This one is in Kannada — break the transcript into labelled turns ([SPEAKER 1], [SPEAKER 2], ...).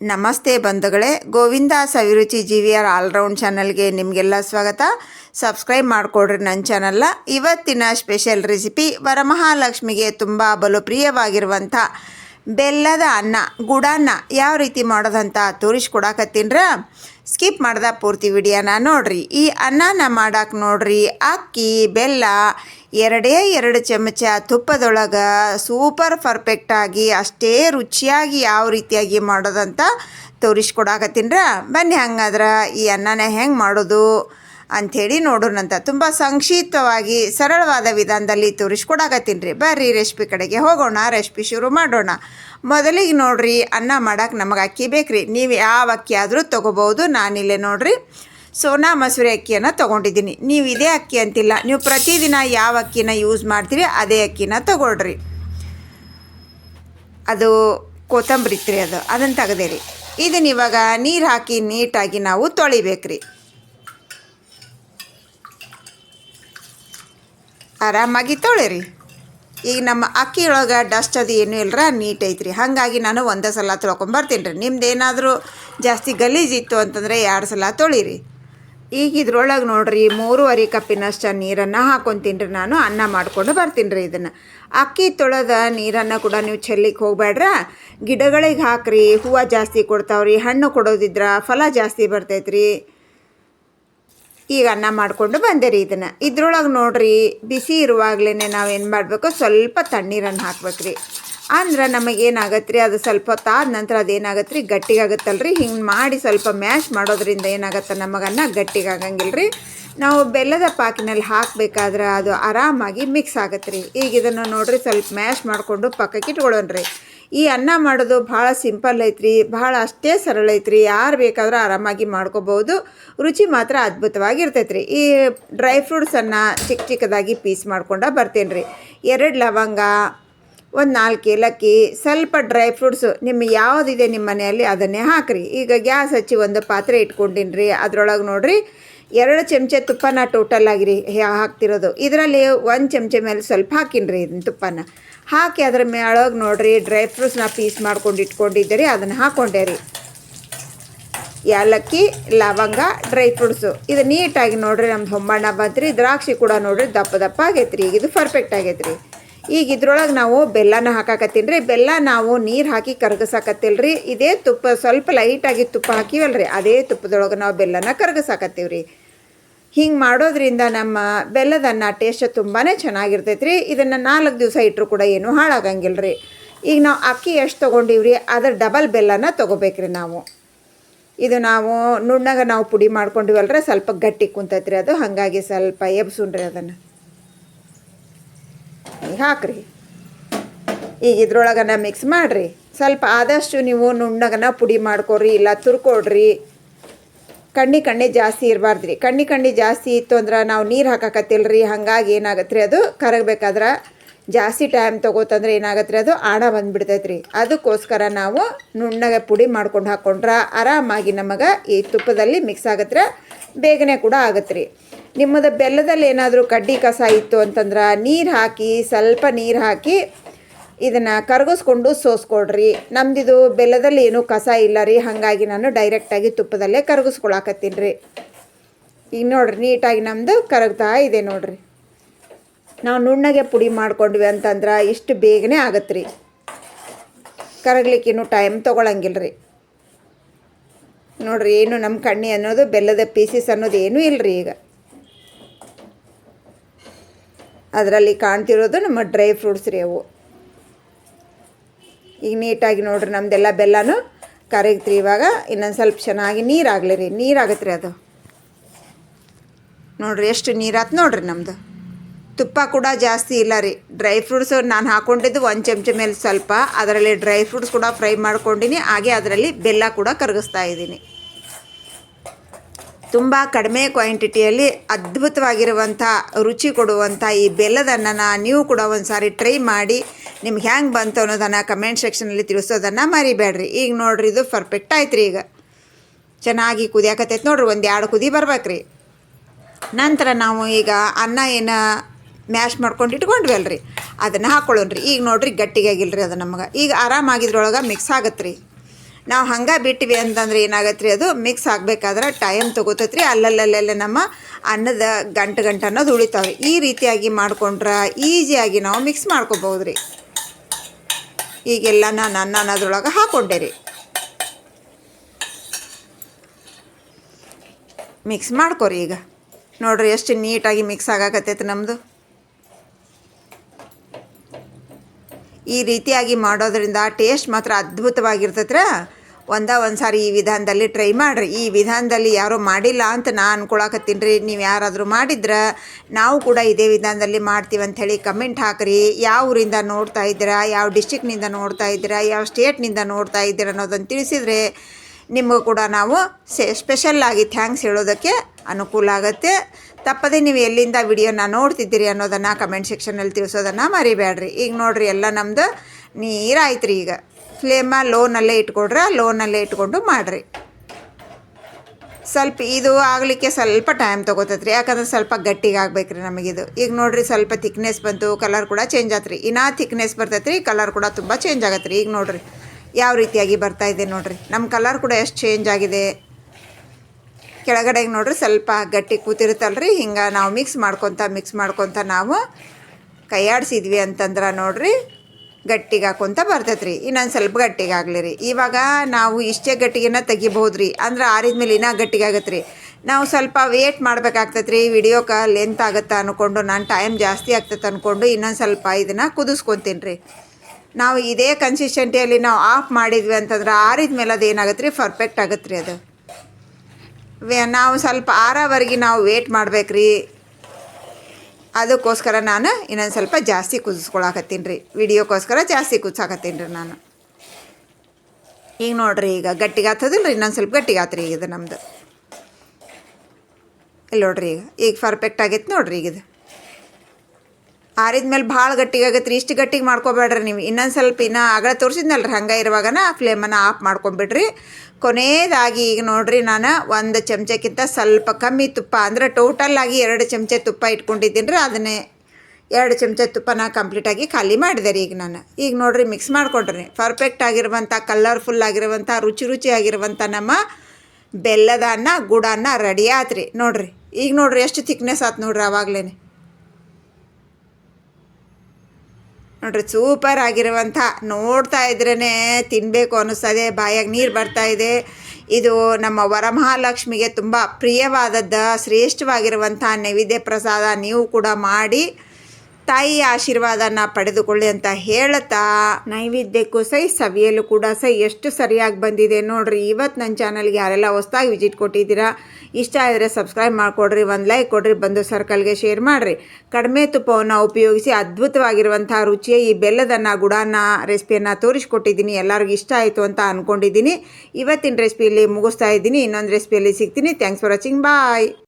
[SPEAKER 1] ನಮಸ್ತೆ ಬಂಧುಗಳೇ, Govinda Saviruchi G V R all round ಚಾನಲ್ಗೆ ನಿಮಗೆಲ್ಲ ಸ್ವಾಗತ. ಸಬ್ಸ್ಕ್ರೈಬ್ ಮಾಡಿಕೊಡ್ರಿ ನನ್ನ ಚಾನಲ್ನ. ಇವತ್ತಿನ ಸ್ಪೆಷಲ್ ರೆಸಿಪಿ ವರಮಹಾಲಕ್ಷ್ಮಿಗೆ ತುಂಬ ಬಲು ಪ್ರಿಯವಾಗಿರುವಂಥ ಬೆಲ್ಲದ ಅನ್ನ, ಗುಡಾನ್ನ ಯಾವ ರೀತಿ ಮಾಡೋದಂತ ತೋರಿಸ್ಕೊಡಕತ್ತೀನ್ರ? ಸ್ಕಿಪ್ ಮಾಡ್ದ ಪೂರ್ತಿ ವಿಡಿಯೋನ ನೋಡ್ರಿ. ಈ ಅನ್ನನ ಮಾಡೋಕೆ ನೋಡ್ರಿ, ಅಕ್ಕಿ, ಬೆಲ್ಲ, ಎರಡೇ ಎರಡು ಚಮಚ ತುಪ್ಪದೊಳಗೆ ಸೂಪರ್ ಪರ್ಫೆಕ್ಟಾಗಿ ಅಷ್ಟೇ ರುಚಿಯಾಗಿ ಯಾವ ರೀತಿಯಾಗಿ ಮಾಡೋದಂತ ತೋರಿಸ್ಕೊಡಾಕತ್ತೀನ್ರ. ಬನ್ನಿ ಹಂಗಾದ್ರೆ ಈ ಅನ್ನನ ಹೆಂಗೆ ಮಾಡೋದು? ಅಂಥೇಳಿ ನೋಡೋಣಂತ ತುಂಬ ಸಂಕ್ಷಿಪ್ತವಾಗಿ ಸರಳವಾದ ವಿಧಾನದಲ್ಲಿ ತೋರಿಸ್ಕೊಡಕತ್ತೀನಿ ರೀ. ಬರ್ರಿ ರೆಸಿಪಿ ಕಡೆಗೆ ಹೋಗೋಣ ರೆಸಿಪಿ ಶುರು ಮಾಡೋಣ. ಮೊದಲಿಗೆ ನೋಡ್ರಿ, ಅನ್ನ ಮಾಡಕ್ಕೆ ನಮಗೆ ಅಕ್ಕಿ ಬೇಕ್ರಿ. ನೀವು ಯಾವ ಅಕ್ಕಿ ಆದರೂ ತೊಗೋಬೋದು ನಾನಿಲ್ಲೇ ನೋಡ್ರಿ. ಸೋನಾ ಮಸೂರಿ ಅಕ್ಕಿಯನ್ನು ತೊಗೊಂಡಿದ್ದೀನಿ. ನೀವು ಇದೇ ಅಕ್ಕಿ ಅಂತಿಲ್ಲ, ನೀವು ಪ್ರತಿದಿನ ಯಾವ ಅಕ್ಕಿನ ಯೂಸ್ ಮಾಡ್ತೀರಿ, ಅದೇ ಅಕ್ಕಿನ ತೊಗೊಳ್ರಿ. ಅದು ಕೊತ್ತಂಬರಿ ಇತ್ತು ಅದು, ಅದನ್ನು ತೆಗೆದಿರಿ. ಇದನ್ನ ಇವಾಗ ನೀರು ಹಾಕಿ ನೀಟಾಗಿ ನಾವು ತೊಳಿಬೇಕ್ರಿ. ಆರಾಮಾಗಿ ತೊಳಿರಿ. ಈಗ ನಮ್ಮ ಅಕ್ಕಿ ಒಳಗೆ ಡಸ್ಟ್ ಅದು ಏನೂ ಇಲ್ಲರ ನೀಟ್ ಐತ್ರಿ. ಹಾಗಾಗಿ ನಾನು ಒಂದೇ ಸಲ ತೊಳ್ಕೊಂಬರ್ತೀನಿ ರೀ. ನಿಮ್ದು ಏನಾದರೂ ಜಾಸ್ತಿ ಗಲೀಜಿತ್ತು ಅಂತಂದರೆ ಎರಡು ಸಲ ತೊಳಿರಿ. ಈಗ ಇದ್ರೊಳಗೆ ನೋಡ್ರಿ, ಮೂರುವರೆ ಕಪ್ಪಿನಷ್ಟು ನೀರನ್ನು ಹಾಕೊತೀನಿ ರೀ ನಾನು. ಅನ್ನ ಮಾಡಿಕೊಂಡು ಬರ್ತೀನಿ ರೀ ಇದನ್ನು. ಅಕ್ಕಿ ತೊಳೆದ ನೀರನ್ನು ಕೂಡ ನೀವು ಚೆಲ್ಲಿಕ್ಕೆ ಹೋಗ್ಬೇಡ್ರ ಗಿಡಗಳಿಗೆ ಹಾಕ್ರಿ, ಹೂವು ಜಾಸ್ತಿ ಕೊಡ್ತಾವ್ರಿ, ಹಣ್ಣು ಕೊಡೋದಿದ್ರ ಫಲ ಜಾಸ್ತಿ ಬರ್ತೈತ್ರಿ. ಈಗ ಅನ್ನ ಮಾಡಿಕೊಂಡು ಬಂದೆ ರೀ ಇದನ್ನು. ಇದ್ರೊಳಗೆ ನೋಡ್ರಿ, ಬಿಸಿ ಇರುವಾಗಲೇ ನಾವೇನು ಮಾಡಬೇಕು, ಸ್ವಲ್ಪ ತಣ್ಣೀರನ್ನು ಹಾಕ್ಬೇಕ್ರಿ. ಅಂದ್ರೆ ನಮಗೇನಾಗತ್ತೆ ರೀ ಅದು ಸ್ವಲ್ಪ ಹೊತ್ತಾದ ನಂತರ ಅದೇನಾಗತ್ತೆ ರೀ ಗಟ್ಟಿಗಾಗತ್ತಲ್ಲ ರೀ ಹಿಂಗೆ ಮಾಡಿ ಸ್ವಲ್ಪ ಮ್ಯಾಶ್ ಮಾಡೋದ್ರಿಂದ ಏನಾಗತ್ತೆ ನಮಗನ್ನ ಗಟ್ಟಿಗಾಗಂಗಿಲ್ಲ ರೀ ನಾವು ಬೆಲ್ಲದ ಪಾಕಿನಲ್ಲಿ ಹಾಕಬೇಕಾದ್ರೆ ಅದು ಆರಾಮಾಗಿ ಮಿಕ್ಸ್ ಆಗತ್ತೆ ರೀ ಈಗ ಇದನ್ನು ನೋಡ್ರಿ, ಸ್ವಲ್ಪ ಮ್ಯಾಶ್ ಮಾಡಿಕೊಂಡು ಪಕ್ಕಕ್ಕೆ ಇಟ್ಕೊಳ್ಳೋಣ್ರಿ ಈ ಅನ್ನ ಮಾಡೋದು ಭಾಳ ಸಿಂಪಲ್ ಐತ್ರಿ, ಭಾಳ ಅಷ್ಟೇ ಸರಳ ಐತ್ರಿ. ಯಾರು ಬೇಕಾದರೂ ಆರಾಮಾಗಿ ಮಾಡ್ಕೋಬೋದು. ರುಚಿ ಮಾತ್ರ ಅದ್ಭುತವಾಗಿರ್ತೈತೆ ರೀ ಈ ಡ್ರೈ ಫ್ರೂಟ್ಸನ್ನು ಚಿಕ್ಕ ಚಿಕ್ಕದಾಗಿ ಪೀಸ್ ಮಾಡ್ಕೊಂಡು ಬರ್ತೇನೆ ರೀ ಎರಡು ಲವಂಗ, ಒಂದು ನಾಲ್ಕು ಏಲಕ್ಕಿ, ಸ್ವಲ್ಪ ಡ್ರೈ ಫ್ರೂಟ್ಸು ನಿಮ್ಮ ಯಾವುದಿದೆ ನಿಮ್ಮ ಮನೆಯಲ್ಲಿ ಅದನ್ನೇ ಹಾಕಿರಿ. ಈಗ ಗ್ಯಾಸ್ ಹಚ್ಚಿ ಒಂದು ಪಾತ್ರೆ ಇಟ್ಕೊಂಡಿನಿ ರೀ ಅದ್ರೊಳಗೆ ನೋಡಿರಿ, ಎರಡು ಚಮಚ ತುಪ್ಪನ ಟೋಟಲ್ ಆಗಿರಿ. ಹಾಕ್ತಿರೋದು. ಇದರಲ್ಲಿ ಒಂದು ಚಮಚ ಮೇಲೆ ಸ್ವಲ್ಪ ಹಾಕಿನಿ ರೀ ಇದನ್ನ ತುಪ್ಪನ. ಹಾಕಿ ಅದ್ರ ಮೇಳಗೆ ನೋಡ್ರಿ ಡ್ರೈ ಫ್ರೂಟ್ಸ್ನ ಪೀಸ್ ಮಾಡ್ಕೊಂಡು ಇಟ್ಕೊಂಡಿದ್ದೆ ರೀ ಅದನ್ನು ಹಾಕ್ಕೊಂಡೆ ರೀ. ಏಲಕ್ಕಿ, ಲವಂಗ ಡ್ರೈ ಫ್ರೂಟ್ಸು ಇದು ನೀಟಾಗಿ ನೋಡ್ರಿ, ನಮ್ದು ಹೊಂಬಣ್ಣ ಬಂತ್ರಿ, ದ್ರಾಕ್ಷಿ ಕೂಡ ನೋಡ್ರಿ, ದಪ್ಪ ದಪ್ಪ ಆಗೈತೆ ರೀ ಈಗ ಇದು ಪರ್ಫೆಕ್ಟ್ ಆಗೈತೆ ರೀ ಈಗ ಇದ್ರೊಳಗೆ ನಾವು ಬೆಲ್ಲನ ಹಾಕಾಕತ್ತೀನಿ ರೀ, ಬೆಲ್ಲ ನಾವು ನೀರು ಹಾಕಿ ಕರಗಸಾಕತ್ತಿಲ್ಲ ರೀ ಇದೇ ತುಪ್ಪ ಸ್ವಲ್ಪ ಲೈಟಾಗಿ ತುಪ್ಪ ಹಾಕಿವಲ್ಲ ರೀ ಅದೇ ತುಪ್ಪದೊಳಗೆ ನಾವು ಬೆಲ್ಲನ ಕರಗಸಾಕತ್ತೀವಿ ರೀ ಹಿಂಗೆ ಮಾಡೋದ್ರಿಂದ ನಮ್ಮ ಬೆಲ್ಲದನ್ನ ಟೇಸ್ಟ್ ತುಂಬಾ ಚೆನ್ನಾಗಿರ್ತೈತೆ ರೀ ಇದನ್ನು ನಾಲ್ಕು ದಿವಸ ಇಟ್ಟರು ಕೂಡ ಏನು ಹಾಳಾಗಂಗಿಲ್ಲ ರೀ ಈಗ ನಾವು ಅಕ್ಕಿ ಎಷ್ಟು ತೊಗೊಂಡಿವ್ರಿ, ಅದರ ಡಬಲ್ ಬೆಲ್ಲನ ತೊಗೋಬೇಕ್ರಿ ನಾವು. ಇದು ನಾವು ನುಣ್ಣಗ ನಾವು ಪುಡಿ ಮಾಡ್ಕೊಂಡಿವಲ್ರ, ಸ್ವಲ್ಪ ಗಟ್ಟಿ ಕುಂತೈತ್ರಿ ಅದು. ಹಾಗಾಗಿ ಸ್ವಲ್ಪ ಎಬ್ಸುಣ್ರಿ ಅದನ್ನು. ಈಗ ಹಾಕ್ರಿ. ಈಗ ಇದ್ರೊಳಗನ ಮಿಕ್ಸ್ ಮಾಡಿರಿ. ಸ್ವಲ್ಪ ಆದಷ್ಟು ನೀವು ನುಣ್ಣಗನ ಪುಡಿ ಮಾಡ್ಕೊಡ್ರಿ, ಇಲ್ಲ ತುರ್ಕೊಡ್ರಿ. ಕಣ್ಣಿ ಕಣ್ಣಿ ಜಾಸ್ತಿ ಇರಬಾರ್ದು ರೀ ಕಣ್ಣಿ ಕಣ್ಣಿ ಜಾಸ್ತಿ ಇತ್ತು ಅಂದ್ರೆ ನಾವು ನೀರು ಹಾಕಕತ್ತಿಲ್ಲ ರೀ ಹಾಗಾಗಿ ಏನಾಗತ್ತೆ ರೀ ಅದು? ಕರಗಬೇಕಾದ್ರೆ ಜಾಸ್ತಿ ಟೈಮ್ ತೊಗೋತಂದ್ರೆ ಏನಾಗತ್ತೆ ರೀ ಅದು? ಆಣ ಬಂದುಬಿಡ್ತೈತೆ ರೀ ಅದಕ್ಕೋಸ್ಕರ ನಾವು ನುಣ್ಣಗೆ ಪುಡಿ ಮಾಡ್ಕೊಂಡು ಹಾಕ್ಕೊಂಡ್ರೆ ಆರಾಮಾಗಿ ನಮಗೆ ಈ ತುಪ್ಪದಲ್ಲಿ ಮಿಕ್ಸ್ ಆಗತ್ತೆ ಬೇಗನೆ ಕೂಡ ಆಗತ್ತೆ ರೀ ನಿಮ್ಮದು ಬೆಲ್ಲದಲ್ಲಿ ಏನಾದರೂ ಕಡ್ಡಿ ಕಸ ಇತ್ತು ಅಂತಂದ್ರೆ ನೀರು ಹಾಕಿ, ಸ್ವಲ್ಪ ನೀರು ಹಾಕಿ ಇದನ್ನು ಕರಗಿಸ್ಕೊಂಡು ಸೋಸ್ಕೊಡ್ರಿ. ನಮ್ದಿದು ಬೆಲ್ಲದಲ್ಲಿ ಏನೂ ಕಸ ಇಲ್ಲ ರೀ, ಹಾಗಾಗಿ ನಾನು ಡೈರೆಕ್ಟಾಗಿ ತುಪ್ಪದಲ್ಲೇ ಕರಗಿಸ್ಕೊಳಕತ್ತೀನಿ ರೀ. ಈಗ ನೋಡ್ರಿ, ನೀಟಾಗಿ ನಮ್ಮದು ಕರಗ್ತಾ ಇದೆ ನೋಡ್ರಿ. ನಾವು ನುಣ್ಣಗೆ ಪುಡಿ ಮಾಡ್ಕೊಂಡ್ವಿ ಅಂತಂದ್ರೆ ಇಷ್ಟು ಬೇಗನೆ ಆಗತ್ತೆ ರೀ ಕರಗ್ಲಿಕ್ಕೆ ಇನ್ನೂ ಟೈಮ್ ತೊಗೊಳಂಗಿಲ್ಲ ರೀ ನೋಡ್ರಿ, ಏನು ನಮ್ಮ ಕಣ್ಣಿ ಅನ್ನೋದು, ಬೆಲ್ಲದ ಪೀಸಸ್ ಅನ್ನೋದು ಏನೂ ಇಲ್ಲ ರೀ ಈಗ. ಅದರಲ್ಲಿ ಕಾಣ್ತಿರೋದು ನಮ್ಮ ಡ್ರೈ ಫ್ರೂಟ್ಸ್ ರೀ ಅವು. ಈಗ ನೀಟಾಗಿ ನೋಡ್ರಿ ನಮ್ದೆಲ್ಲ ಬೆಲ್ಲನೂ ಕರಗ್ತ್ರಿ ಇವಾಗ. ಇನ್ನೊಂದು ಸ್ವಲ್ಪ ಚೆನ್ನಾಗಿ ನೀರಾಗಲಿ ರೀ. ನೀರಾಗತ್ತೆ ರೀ ಅದು. ನೋಡ್ರಿ ಎಷ್ಟು ನೀರಾತು ನೋಡ್ರಿ ನಮ್ಮದು ತುಪ್ಪ ಕೂಡ ಜಾಸ್ತಿ ಇಲ್ಲ ರೀ. ಡ್ರೈ ಫ್ರೂಟ್ಸ್ ನಾನು ಹಾಕ್ಕೊಂಡಿದ್ದು ಒಂದು ಚಮಚ ಮೇಲೆ ಸ್ವಲ್ಪ. ಅದರಲ್ಲಿ ಡ್ರೈ ಫ್ರೂಟ್ಸ್ ಕೂಡ ಫ್ರೈ ಮಾಡ್ಕೊಂಡಿನಿ. ಹಾಗೆ ಅದರಲ್ಲಿ ಬೆಲ್ಲ ಕೂಡ ಕರಗಿಸ್ತಾ ಇದ್ದೀನಿ. ತುಂಬ ಕಡಿಮೆ ಕ್ವಾಂಟಿಟಿಯಲ್ಲಿ ಅದ್ಭುತವಾಗಿರುವಂಥ ರುಚಿ ಕೊಡುವಂಥ ಈ ಬೆಲ್ಲದನ್ನು ನೀವು ಕೂಡ ಒಂದು ಸಾರಿ ಟ್ರೈ ಮಾಡಿ. ನಿಮ್ಗೆ ಹೆಂಗೆ ಬಂತು ಅನ್ನೋದನ್ನು ಕಮೆಂಟ್ ಸೆಕ್ಷನಲ್ಲಿ ತಿಳಿಸೋದನ್ನು ಮರಿಬೇಡ್ರಿ. ಈಗ ನೋಡ್ರಿ, ಇದು ಪರ್ಫೆಕ್ಟ್ ಆಯ್ತು ರೀ ಈಗ. ಚೆನ್ನಾಗಿ ಕುದಿಯಾಕತ್ತೈತೆ ನೋಡ್ರಿ, ಒಂದು ಎರಡು ಕುದಿ ಬರ್ಬೇಕ್ರಿ. ನಂತರ ನಾವು ಈಗ ಅನ್ನ ಏನು ಮ್ಯಾಶ್ ಮಾಡ್ಕೊಂಡು ಇಟ್ಕೊಂಡ್ವಿ ಅಲ್ರಿ ಅದನ್ನು ಹಾಕ್ಕೊಳ್ಳೋಣ್ರಿ ಈಗ ನೋಡ್ರಿ ಗಟ್ಟಿಗಾಗಿಲ್ಲ ರೀ ಅದು ನಮಗೆ. ಈಗ ಆರಾಮಾಗಿದ್ರೊಳಗೆ ಮಿಕ್ಸ್ ಆಗತ್ತೆ ರೀ ನಾವು ಹಂಗೆ ಬಿಟ್ವಿ ಅಂತಂದ್ರೆ ಏನಾಗತ್ತೆ ರೀ ಅದು ಮಿಕ್ಸ್ ಆಗಬೇಕಾದ್ರೆ ಟೈಮ್ ತೊಗೋತೈತ್ರಿ. ಅಲ್ಲಲ್ಲಲ್ಲೇ ನಮ್ಮ ಅನ್ನದ ಗಂಟು ಗಂಟು ಅನ್ನೋದು ಉಳಿತಾವೆ ಈ ರೀತಿಯಾಗಿ ಮಾಡ್ಕೊಂಡ್ರೆ ಈಸಿಯಾಗಿ ನಾವು ಮಿಕ್ಸ್ ಮಾಡ್ಕೋಬೋದು ರೀ ಈಗೆಲ್ಲ ನಾನು ಅನ್ನ ಅನ್ನೋದ್ರೊಳಗೆ ಹಾಕ್ಕೊಂಡೆ ರೀ ಮಿಕ್ಸ್ ಮಾಡ್ಕೊರಿ ಈಗ. ನೋಡ್ರಿ ಎಷ್ಟು ನೀಟಾಗಿ ಮಿಕ್ಸ್ ಆಗಾಕತ್ತೈತೆ ನಮ್ಮದು ಈ ರೀತಿಯಾಗಿ ಮಾಡೋದ್ರಿಂದ ಟೇಸ್ಟ್ ಮಾತ್ರ ಅದ್ಭುತವಾಗಿರ್ತೈತ್ರ. ಒಂದ ಒಂದು ಸಾರಿ ಈ ವಿಧಾನದಲ್ಲಿ ಟ್ರೈ ಮಾಡಿರಿ. ಈ ವಿಧಾನದಲ್ಲಿ ಯಾರೂ ಮಾಡಿಲ್ಲ ಅಂತ ನಾ ಅನ್ಕೊಳಕತ್ತೀನಿ ರೀ. ನೀವು ಯಾರಾದರೂ ಮಾಡಿದ್ರೆ ನಾವು ಕೂಡ ಇದೇ ವಿಧಾನದಲ್ಲಿ ಮಾಡ್ತೀವಿ ಅಂಥೇಳಿ ಕಮೆಂಟ್ ಹಾಕಿರಿ. ಯಾವ ಊರಿಂದ ನೋಡ್ತಾ ಇದ್ದೀರಾ, ಯಾವ ಡಿಸ್ಟಿಕ್ನಿಂದ ನೋಡ್ತಾ ಇದ್ದೀರಾ, ಯಾವ ಸ್ಟೇಟ್ನಿಂದ ನೋಡ್ತಾ ಇದ್ದೀರಾ ಅನ್ನೋದನ್ನು ತಿಳಿಸಿದರೆ ನಿಮಗೂ ಕೂಡ ನಾವು ಸೆ ಸ್ಪೆಷಲ್ಲಾಗಿ ಥ್ಯಾಂಕ್ಸ್ ಹೇಳೋದಕ್ಕೆ ಅನುಕೂಲ ಆಗುತ್ತೆ. ತಪ್ಪದೆ ನೀವು ಎಲ್ಲಿಂದ ವಿಡಿಯೋನ ನೋಡ್ತಿದ್ದೀರಿ ಅನ್ನೋದನ್ನು ಕಮೆಂಟ್ ಸೆಕ್ಷನಲ್ಲಿ ತಿಳಿಸೋದನ್ನು ಮರಿಬೇಡ್ರಿ. ಈಗ ನೋಡಿರಿ ಎಲ್ಲ ನಮ್ಮದು ನೀರಾಯ್ತು ರೀ ಈಗ. ಫ್ಲೇಮ ಲೋನಲ್ಲೇ ಇಟ್ಕೊಡ್ರೆ ಲೋನಲ್ಲೇ ಇಟ್ಕೊಂಡು ಮಾಡಿರಿ. ಸ್ವಲ್ಪ ಇದು ಆಗಲಿಕ್ಕೆ ಸ್ವಲ್ಪ ಟೈಮ್ ತೊಗೋತೈತ್ರಿ. ಯಾಕಂದ್ರೆ ಸ್ವಲ್ಪ ಗಟ್ಟಿಗೆ ಆಗ್ಬೇಕ್ರಿ ನಮಗಿದು ಈಗ ನೋಡ್ರಿ ಸ್ವಲ್ಪ ಥಿಕ್ನೆಸ್ ಬಂತು ಕಲರ್ ಕೂಡ ಚೇಂಜ್ ಆತ್ರಿ. ಇನ್ನೂ ಥಿಕ್ನೆಸ್ ಬರ್ತೈತ್ರಿ ಕಲರ್ ಕೂಡ ತುಂಬ ಚೇಂಜ್ ಆಗತ್ತೆ ಈಗ ನೋಡ್ರಿ, ಯಾವ ರೀತಿಯಾಗಿ ಬರ್ತಾ ಇದೆ ನೋಡ್ರಿ. ನಮ್ಮ ಕಲರ್ ಕೂಡ ಎಷ್ಟು ಚೇಂಜ್ ಆಗಿದೆ. ಕೆಳಗಡೆಗೆ ನೋಡ್ರಿ ಸ್ವಲ್ಪ ಗಟ್ಟಿ ಕೂತಿರುತ್ತಲ್ರಿ. ಹಿಂಗೆ ನಾವು ಮಿಕ್ಸ್ ಮಾಡ್ಕೊತ ಮಿಕ್ಸ್ ಮಾಡ್ಕೊತ ನಾವು ಕೈಯಾಡಿಸಿದ್ವಿ ಅಂತಂದ್ರೆ ನೋಡ್ರಿ ಗಟ್ಟಿಗೆ ಹಾಕೊಂತ ಬರ್ತೈತೆ ರೀ ಇನ್ನೊಂದು ಸ್ವಲ್ಪ ಗಟ್ಟಿಗೆ ಆಗಲಿ ರೀ. ಇವಾಗ ನಾವು ಇಷ್ಟೇ ಗಟ್ಟಿಗೆನ ತೆಗಿಬೋದು ರೀ ಅಂದ್ರೆ ಆರಿದ್ಮೇಲೆ ಇನ್ನೂ ಗಟ್ಟಿಗೆ ಆಗತ್ತೆ ರೀ ನಾವು ಸ್ವಲ್ಪ ವೇಟ್ ಮಾಡಬೇಕಾಗ್ತೈತೆ ರೀ ವಿಡಿಯೋಕ ಲೆಂತ್ ಆಗುತ್ತೆ ಅಂದ್ಕೊಂಡು ನಾನು ಟೈಮ್ ಜಾಸ್ತಿ ಆಗ್ತೈತೆ ಅಂದ್ಕೊಂಡು ಇನ್ನೊಂದು ಸ್ವಲ್ಪ ಇದನ್ನು ಕುದಿಸ್ಕೊತೀನಿ ರೀ. ನಾವು ಇದೇ ಕನ್ಸಿಸ್ಟೆಂಟಿಯಲ್ಲಿ ನಾವು ಆಫ್ ಮಾಡಿದ್ವಿ ಅಂತಂದ್ರೆ ಆರಿದ ಮೇಲೆ ಅದು ಏನಾಗುತ್ತೆ ರೀ ಪರ್ಫೆಕ್ಟ್ ಆಗತ್ತೆ ರೀ ಅದು ನಾವು ಸ್ವಲ್ಪ ಆರವರೆಗೆ ನಾವು ವೇಟ್ ಮಾಡ್ಬೇಕ್ರಿ. ಅದಕ್ಕೋಸ್ಕರ ನಾನು ಇನ್ನೊಂದು ಸ್ವಲ್ಪ ಜಾಸ್ತಿ ಕುದಿಸ್ಕೊಳಕತ್ತೀನಿ ರೀ. ವಿಡಿಯೋಕ್ಕೋಸ್ಕರ ಜಾಸ್ತಿ ಕುದಿಸಾಕತ್ತೀನಿ ರೀ ನಾನು. ಈಗ ನೋಡ್ರಿ, ಈಗ ಗಟ್ಟಿಗೆ ರೀ ಇನ್ನೊಂದು ಸ್ವಲ್ಪ ಗಟ್ಟಿಗೆ ಆತ್ರಿ ಈಗ ಇದು ನಮ್ಮದು ಇಲ್ಲಿ ನೋಡ್ರಿ ಈಗ ಈಗ ಪರ್ಫೆಕ್ಟ್ ಆಗೈತೆ ನೋಡ್ರಿ ಈಗ ಇದು. ಆರಿದ್ಮೇಲೆ ಭಾಳ ಗಟ್ಟಿಗೆ ಆಗತ್ತೆ ರೀ, ಇಷ್ಟು ಗಟ್ಟಿಗೆ ಮಾಡ್ಕೊಬೇಡ್ರಿ ನೀವು. ಇನ್ನೊಂದು ಸ್ವಲ್ಪ ಇನ್ನೂ ಅಗಳ ತೋರಿಸಿದ್ನಲ್ಲ ರೀ ಹಂಗೆ ಇರುವಾಗನ ಫ್ಲೇಮನ್ನು ಆಫ್ ಮಾಡ್ಕೊಂಬಿಡ್ರಿ. ಕೊನೆಯದಾಗಿ ಈಗ ನೋಡ್ರಿ ನಾನು ಒಂದು ಚಮಚಕ್ಕಿಂತ ಸ್ವಲ್ಪ ಕಮ್ಮಿ ತುಪ್ಪ, ಅಂದರೆ ಆಗಿ ಎರಡು ಚಮಚ ತುಪ್ಪ ಇಟ್ಕೊಂಡಿದ್ದೀನಿ ರೀ ಅದನ್ನೇ ಎರಡು ಚಮಚ ತುಪ್ಪನ ಕಂಪ್ಲೀಟಾಗಿ ಖಾಲಿ ಮಾಡಿದೆ ರೀ ಈಗ ನಾನು. ಈಗ ನೋಡ್ರಿ ಮಿಕ್ಸ್ ಮಾಡ್ಕೊಂಡ್ರಿ. ಪರ್ಫೆಕ್ಟ್ ಆಗಿರುವಂಥ ಕಲರ್ಫುಲ್ ಆಗಿರುವಂಥ ರುಚಿ ರುಚಿ ಆಗಿರುವಂಥ ನಮ್ಮ ಬೆಲ್ಲದ ಅನ್ನ ಗುಡ ಅನ್ನ ರೆಡಿ ಆತ್ರಿ. ನೋಡ್ರಿ, ಈಗ ನೋಡ್ರಿ ಎಷ್ಟು ಥಿಕ್ನೆಸ್ ಆತು ನೋಡ್ರಿ ಅವಾಗಲೇ ನೋಡ್ರಿ ಸೂಪರ್ ಆಗಿರುವಂಥ ನೋಡ್ತಾ ಇದ್ರೇ ತಿನ್ನಬೇಕು ಅನ್ನಿಸ್ತದೆ, ಬಾಯಾಗ ನೀರು ಬರ್ತಾ ಇದೆ. ಇದು ನಮ್ಮ ವರಮಹಾಲಕ್ಷ್ಮಿಗೆ ತುಂಬ ಪ್ರಿಯವಾದದ್ದು, ಶ್ರೇಷ್ಠವಾಗಿರುವಂಥ ನೈವೇದ್ಯ ಪ್ರಸಾದ ನೀವು ಕೂಡ ಮಾಡಿ. ತಾಯಿಯ ಆಶೀರ್ವಾದನ ಪಡೆದುಕೊಳ್ಳಿ ಅಂತ ಹೇಳ್ತಾ ನೈವೇದ್ಯಕ್ಕೂ ಸೈ, ಸವಿಯಲು ಕೂಡ ಸೈ. ಎಷ್ಟು ಸರಿಯಾಗಿ ಬಂದಿದೆ ನೋಡ್ರಿ. ಇವತ್ತು ನನ್ನ ಚಾನಲ್ಗೆ ಯಾರೆಲ್ಲ ಹೊಸ್ದಾಗಿ ವಿಸಿಟ್ ಕೊಟ್ಟಿದ್ದೀರಾ, ಇಷ್ಟ ಆದರೆ ಸಬ್ಸ್ಕ್ರೈಬ್ ಮಾಡಿಕೊಡ್ರಿ, ಒಂದು ಲೈಕ್ ಕೊಡ್ರಿ ಬಂದು ಸರ್ಕಲ್ಗೆ ಶೇರ್ ಮಾಡಿರಿ. ಕಡಿಮೆ ತುಪ್ಪವನ್ನು ಉಪಯೋಗಿಸಿ ಅದ್ಭುತವಾಗಿರುವಂಥ ರುಚಿಯ ಈ ಬೆಲ್ಲದನ್ನ ಗುಡಾನ ರೆಸಿಪಿಯನ್ನು ತೋರಿಸ್ಕೊಟ್ಟಿದ್ದೀನಿ. ಎಲ್ಲರಿಗೂ ಇಷ್ಟ ಆಯಿತು ಅಂತ ಅಂದ್ಕೊಂಡಿದ್ದೀನಿ ಇವತ್ತಿನ ರೆಸಿಪಿಯಲ್ಲಿ ಮುಗಿಸ್ತಾ ಇದ್ದೀನಿ. ಇನ್ನೊಂದು ರೆಸಿಪಿಯಲ್ಲಿ ಸಿಗ್ತೀನಿ. Thanks for watching bye